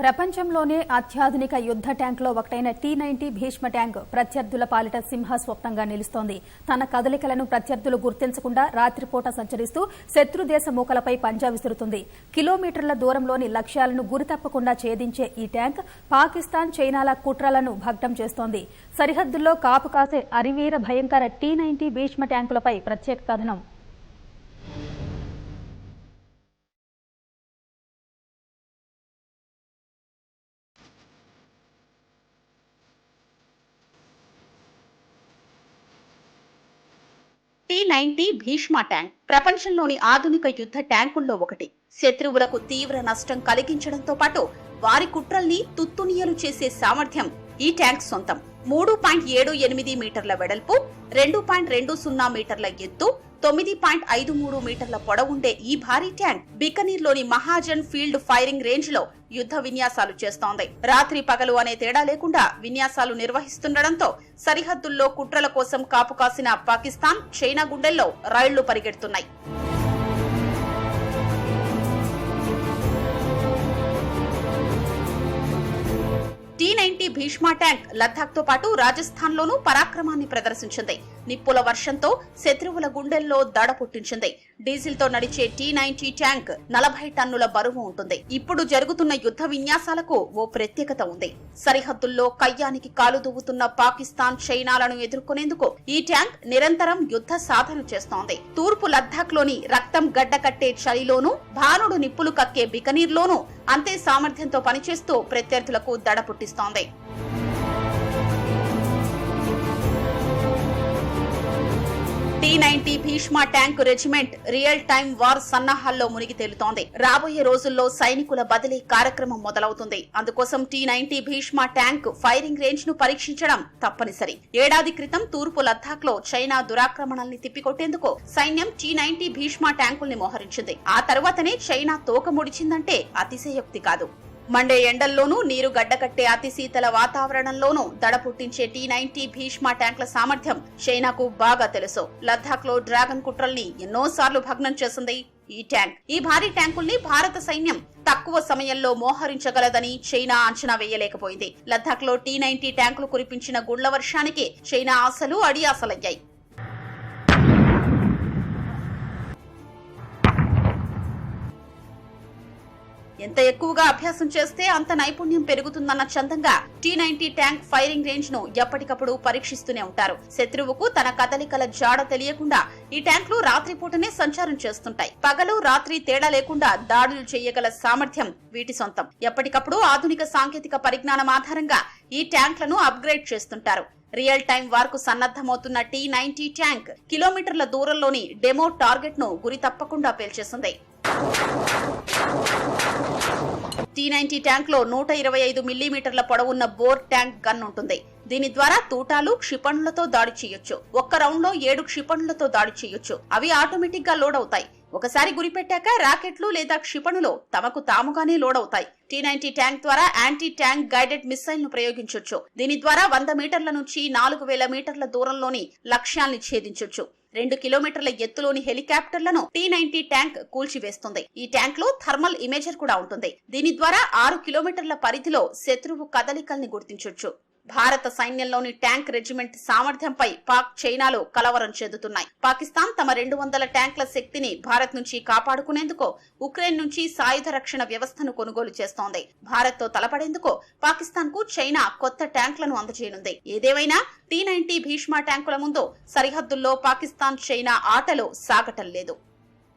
ప్రపంచంలోనే అత్యాధునిక యుద్ధ ట్యాంకులో ఒకటైన టీ నైన్టీ భీష్మ ట్యాంక్ ప్రత్యర్థుల పాలిట సింహస్వప్నంగా నిలుస్తోంది. తన కదలికలను ప్రత్యర్థులు గుర్తించకుండా రాత్రిపూట సంచరిస్తూ శత్రుదేశ మూకలపై పంజా విసురుతుంది. కిలోమీటర్ల దూరంలోని లక్ష్యాలను గురితప్పకుండా ఛేదించే ఈ ట్యాంక్ పాకిస్తాన్ చైనాల కుట్రలను భగ్నం చేస్తోంది. సరిహద్దుల్లో కాపు కాసే అరివీర భయంకర టీ నైన్టీ భీష్మ ట్యాంకులపై ప్రత్యేక కథనం. T ninety Bhishma tank. ప్రపంచంలోని ఆధునిక యుద్ధ ట్యాంకుల్లో ఒకటి. శత్రువులకు తీవ్ర నష్టం కలిగించడంతో పాటు వారి కుట్రల్ని తుత్తునియలు చేసే సామర్థ్యం ఈ ట్యాంక్ సొంతం. మూడు పాయింట్ ఏడు ఎనిమిది మీటర్ల వెడల్పు రెండు పాయింట్ రెండు సున్నా మీటర్ల ఎత్తు తొమ్మిది పాయింట్ ఐదు మూడు మీటర్ల పొడవుండే ఈ భారీ ట్యాంక్ బికనీర్లోని మహాజన్ ఫీల్డ్ ఫైరింగ్ రేంజ్లో యుద్ధ విన్యాసాలు చేస్తోంది. రాత్రి పగలు అనే తేడా లేకుండా విన్యాసాలు నిర్వహిస్తుండటంతో సరిహద్దుల్లో కుట్రల కోసం కాపు కాసిన పాకిస్తాన్ చైనా గుండెల్లో రైళ్ళు పరిగెడుతున్నాయి. భీష్మా ట్యాంక్ లద్దాఖ్తో పాటు రాజస్థాన్లోనూ పరాక్రమాన్ని ప్రదర్శించింది. నిప్పుల వర్షంతో శత్రువుల గుండెల్లో దడ పుట్టించింది. డీజిల్తో నడిచే టీ నైన్టీ ట్యాంక్ నలభై టన్నుల బరువు ఉంటుంది. ఇప్పుడు జరుగుతున్న యుద్ధ విన్యాసాలకు ఓ ప్రత్యేకత ఉంది. సరిహద్దుల్లో కయ్యానికి కాలు దువ్వుతున్న పాకిస్తాన్ చైనాలను ఎదుర్కొనేందుకు ఈ ట్యాంక్ నిరంతరం యుద్ధ సాధన చేస్తోంది. తూర్పు లద్దాఖ్లోని రక్తం గడ్డకట్టే చలిలోనూ భానుడు నిప్పులు కక్కే బికనీర్లోనూ అంతే సామర్థ్యంతో పనిచేస్తూ ప్రత్యర్థులకు దడ పుట్టిస్తోంది. Ninety Bhishma tank regiment real time war సన్నాహాల్లో మునిగి తేలుతోంది. రాబోయే రోజుల్లో సైనికుల బదిలీ కార్యక్రమం మొదలవుతుంది. అందుకోసం T ninety Bhishma tank firing రేంజ్ను పరీక్షించడం తప్పనిసరి. ఏడాది క్రితం తూర్పు లద్దాఖ్లో చైనా దురాక్రమణల్ని తిప్పికొట్టేందుకు సైన్యం టీ నైన్టీ భీష్మ ట్యాంకుల్ని మోహరించింది. ఆ తర్వాతనే చైనా తోక ముడిచిందంటే అతిశయోక్తి కాదు. మండే ఎండల్లోనూ నీరు గడ్డకట్టే అతి శీతల వాతావరణంలోనూ దడ పుట్టించే టీ నైన్టీ భీష్మ ట్యాంకుల సామర్థ్యం చైనాకు బాగా తెలుసు. లద్దాఖ్లో డ్రాగన్ కుట్రల్ని ఎన్నోసార్లు భగ్నం చేసింది ఈ ట్యాంక్. ఈ భారీ ట్యాంకుల్ని భారత సైన్యం తక్కువ సమయంలో మోహరించగలదని చైనా అంచనా వేయలేకపోయింది. లద్దాఖ్లో టీ నైన్టీ ట్యాంకులు కురిపించిన గుళ్ళ వర్షానికి చైనా ఆశలు అడియాసలయ్యాయి. ఎంత ఎక్కువగా అభ్యాసం చేస్తే అంత నైపుణ్యం పెరుగుతుందన్న చందంగా టీ నైన్టీ ట్యాంక్ ఫైరింగ్ రేంజ్ను ఎప్పటికప్పుడు పరీక్షిస్తూనే ఉంటారు. శత్రువుకు తన కదలికల జాడ తెలియకుండా ఈ ట్యాంకులు రాత్రిపూటనే సంచారం చేస్తుంటాయి. పగలు రాత్రి తేడా లేకుండా దాడులు చేయగల సామర్థ్యం వీటి సొంతం. ఎప్పటికప్పుడు ఆధునిక సాంకేతిక పరిజ్ఞానం ఆధారంగా ఈ ట్యాంక్లను అప్గ్రేడ్ చేస్తుంటారు. రియల్ టైం వార్కు సన్నద్దమవుతున్న టీ నైన్టీ ట్యాంక్ కిలోమీటర్ల దూరంలోని డెమో టార్గెట్ను గురి తప్పకుండా పేల్చేసింది టీ నైన్టీ ట్యాంక్లో నూట ఇరవై ఐదు మిల్లీమీటర్ల పొడవున్న బోర్ ట్యాంక్ గన్ ఉంటుంది. దీని ద్వారా తూటాలు క్షిపణులతో దాడి చేయొచ్చు. ఒక్క రౌండ్లో ఏడు క్షిపణులతో దాడి చేయొచ్చు. అవి ఆటోమేటిక్గా లోడ్ అవుతాయి ఒకసారి గురిపెట్టాక రాకెట్లు లేదా క్షిపణులు తమకు తాముగానే లోడ్ అవుతాయి టీ నైన్టీ ట్యాంక్ ద్వారా యాంటీ ట్యాంక్ గైడెడ్ మిసైల్ను ప్రయోగించొచ్చు. దీని ద్వారా వంద మీటర్ల నుంచి నాలుగు వేల మీటర్ల దూరంలోని లక్ష్యాల్ని ఛేదించొచ్చు. రెండు కిలోమీటర్ల ఎత్తులోని హెలికాప్టర్లను టీ నైన్టీ ట్యాంక్ కూల్చివేస్తుంది. ఈ ట్యాంక్లో థర్మల్ ఇమేజర్ కూడా ఉంటుంది. దీని ద్వారా ఆరు కిలోమీటర్ల పరిధిలో శత్రువు కదలికల్ని గుర్తించొచ్చు. భారత సైన్యంలోని ట్యాంక్ రెజిమెంట్ సామర్థ్యంపై పాక్ చైనాలు కలవరం చెందుతున్నాయి. పాకిస్తాన్ తమ రెండు వందల ట్యాంకుల శక్తిని భారత్ నుంచి కాపాడుకునేందుకు ఉక్రెయిన్ నుంచి సాయుధ రక్షణ వ్యవస్థను కొనుగోలు చేస్తోంది. భారత్తో తలపడేందుకు పాకిస్తాన్కు చైనా కొత్త ట్యాంకులను అందజేయనుంది. ఏదేమైనా టీ నైన్టీ భీష్మ ట్యాంకుల ముందు సరిహద్దుల్లో పాకిస్తాన్ చైనా ఆటలు సాగటం లేదు.